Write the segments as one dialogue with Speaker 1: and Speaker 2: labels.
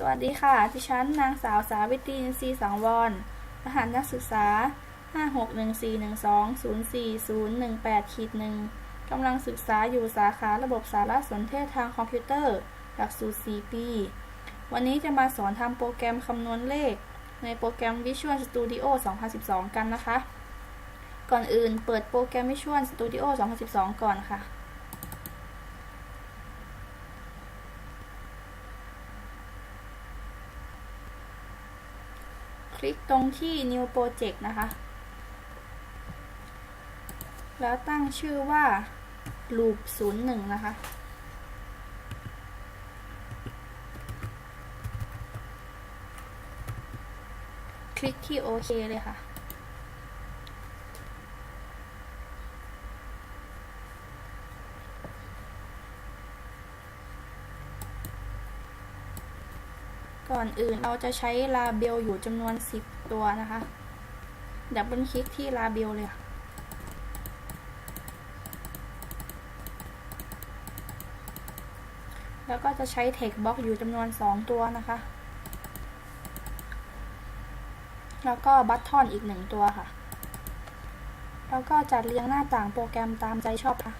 Speaker 1: สวัสดีค่ะ ดิฉันนางสาวสาวิตรีอินทรีสังวรรหัสนักศึกษา 56141204018ขีดหนึ่งกำลังศึกษาอยู่สาขาระบบสารสนเทศทางคอมพิวเตอร์ หลักสูตร 4 ปี วันนี้จะมาสอนทำโปรแกรมคำนวณเลข ในโปรแกรม Visual Studio 2012 กันนะคะ ก่อนอื่นเปิดโปรแกรม Visual Studio 2012 ก่อนค่ะ คลิกตรงที่ New Project นะคะ แล้วตั้งชื่อว่า loop 01 นะคะ คลิกที่โอเคเลยค่ะ ก่อนอื่นเราจะใช้ลาเบลอยู่จำนวน 10 ตัวนะคะ ดับเบิลคลิกที่ลาเบลเลยแล้วก็จะใช้ text box อยู่จำนวน 2 ตัวนะคะ แล้วก็บัตทอนอีก 1 ตัวค่ะ แล้วก็จัดเรียงหน้าต่างโปรแกรมตามใจชอบค่ะ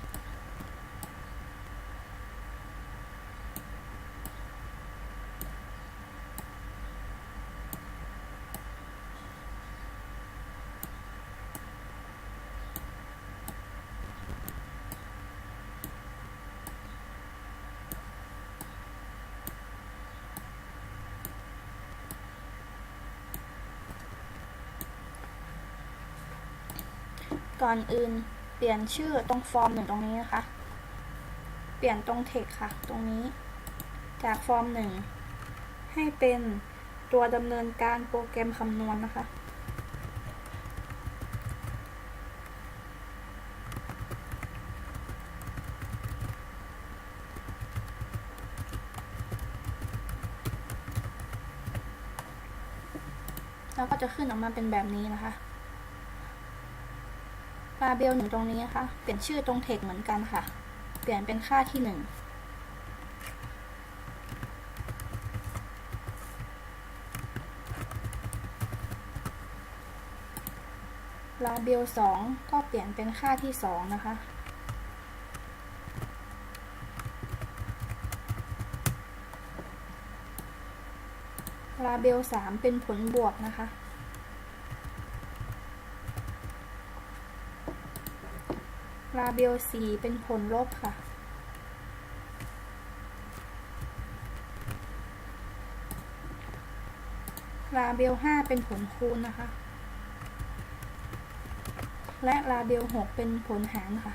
Speaker 1: ก่อนอื่นเปลี่ยนชื่อตรงฟอร์มหนึ่งตรงนี้นะคะ เปลี่ยนตรงเทคค่ะ ตรงนี้ จากฟอร์มหนึ่งให้เป็นตัวดำเนินการโปรแกรมคำนวณนนะคะ แล้วก็จะขึ้นออกมาเป็นแบบนี้นะคะ ลาเบลหนึ่งตรงนี้นะคะ เปลี่ยนชื่อตรงเทคเหมือนกันค่ะ เปลี่ยนเป็นค่าที่หนึ่งลาเบลสองก็เปลี่ยนเป็นค่าที่สองนะคะลาเบลสามเป็นผลบวกนะคะ ลาเบลสี่เป็นผลลบค่ะ ลาเบลห้าเป็นผลคูณนะคะ และลาเบลหกเป็นผลหารค่ะ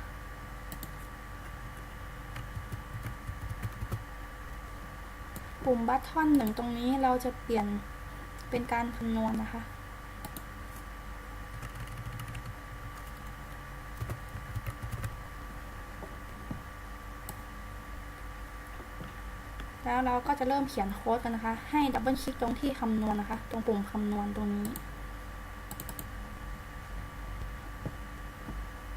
Speaker 1: ปุ่มบัตทอนหนึ่งตรงนี้เราจะเปลี่ยนเป็นการคำนวณนะคะ แล้วเราก็จะเริ่มเขียนโค้ดกันนะคะ ให้ดับเบิลคลิกตรงที่คำนวณนะคะ ตรงปุ่มคำนวณตรงนี้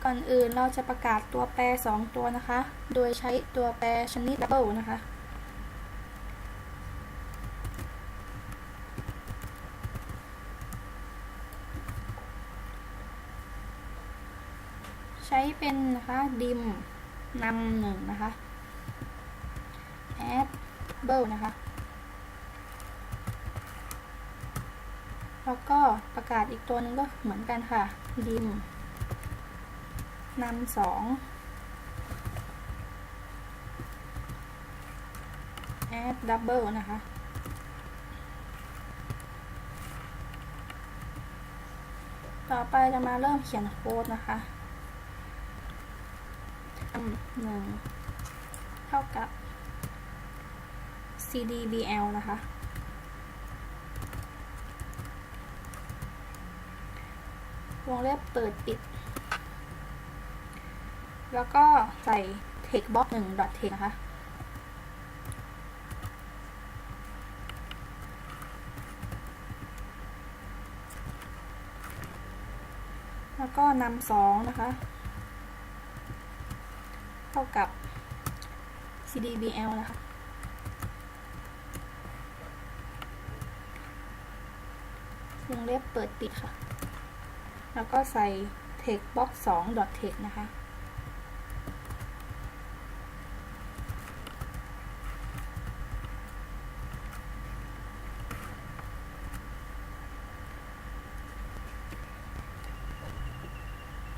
Speaker 1: ก่อนอื่นเราจะประกาศตัวแปร 2 ตัวนะคะ โดยใช้ตัวแปรชนิดดับเบิลนะคะ ใช้เป็นนะคะดิมนำหนึ่งนะคะ add b l e นะคะ แล้วก็ประกาศอีกตัวหนึงก็เหมือนกันค่ะ dim นำสอง add double นะคะ ต่อไปจะมาเริ่มเขียนโค้ดนะคะหนึ่งเท่ากับ cdbl นะคะ วงเล็บเปิดปิด แล้วก็ใส่ text box 1 dot text นะคะ แล้วก็นำสองนะคะ เท่ากับ cdbl นะคะ วงเล็บเปิดปิดค่ะ แล้วก็ใส่ text box 2 dot text นะคะ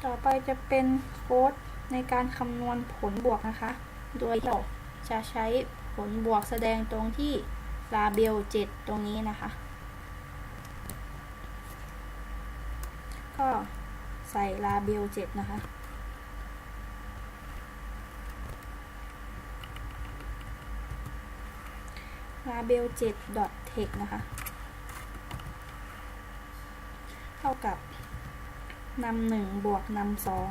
Speaker 1: ต่อไปจะเป็นโค้ดในการคำนวณผลบวกนะคะ โดยเราจะใช้ผลบวกแสดงตรงที่ลาเบล 7 ตรงนี้นะคะ ก็ใส่ลาเบล7นะคะ ลาเบล7 dot text นะคะ เท่ากับนำหนึ่งบวกนำสอง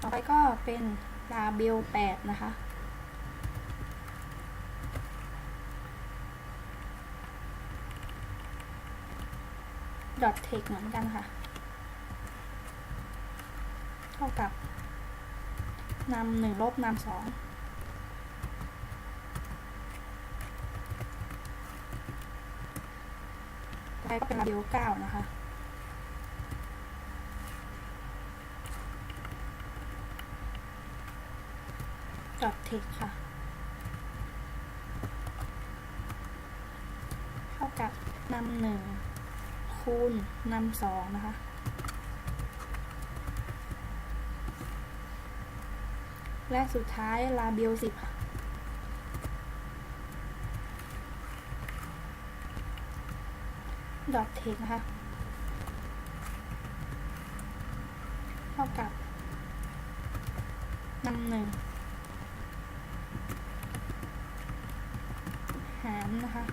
Speaker 1: ต่อไปก็เป็นลาเบล8นะคะ ดอทเทคเหมือนกันค่ะ เท่ากับนำหนึ่งลบนำสองไปก็เป็นลาเบลเก้านะคะดอทเทคค่ะ เท่ากับนำหนึ่ง คูณนำสองนะคะ และสุดท้ายลาเบลสิบค่ะดอทเทคนะคะเท่ากับนำหนึ่งหารนะคะ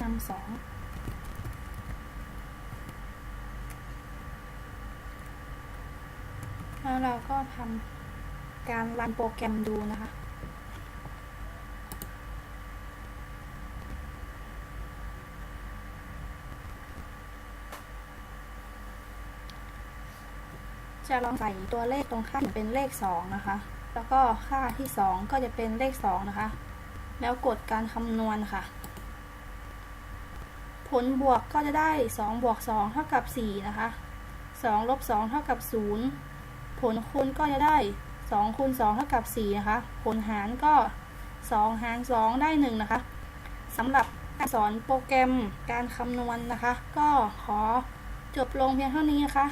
Speaker 1: นำสอง แล้วเราก็ทำการรันโปรแกรมดูนะคะจะลองใส่ตัวเลขตรงข้ามเป็นเลข 2 นะคะ แล้วก็ค่าที่ 2 ก็จะเป็นเลข 2 นะคะ แล้วกดการคำนวณค่ะ ผลบวกก็จะได้ 2 บวก 2 เท่ากับ 4 นะคะ 2 ลบ 2 เท่ากับ 0 ผลคูณก็จะได้2คูณ2เท่ากับ4นะคะ ผลหารก็2หาร2ได้1นะคะสำหรับการสอนโปรแกรมการคำนวณนะคะ ก็ขอจบลงเพียงเท่านี้นะคะ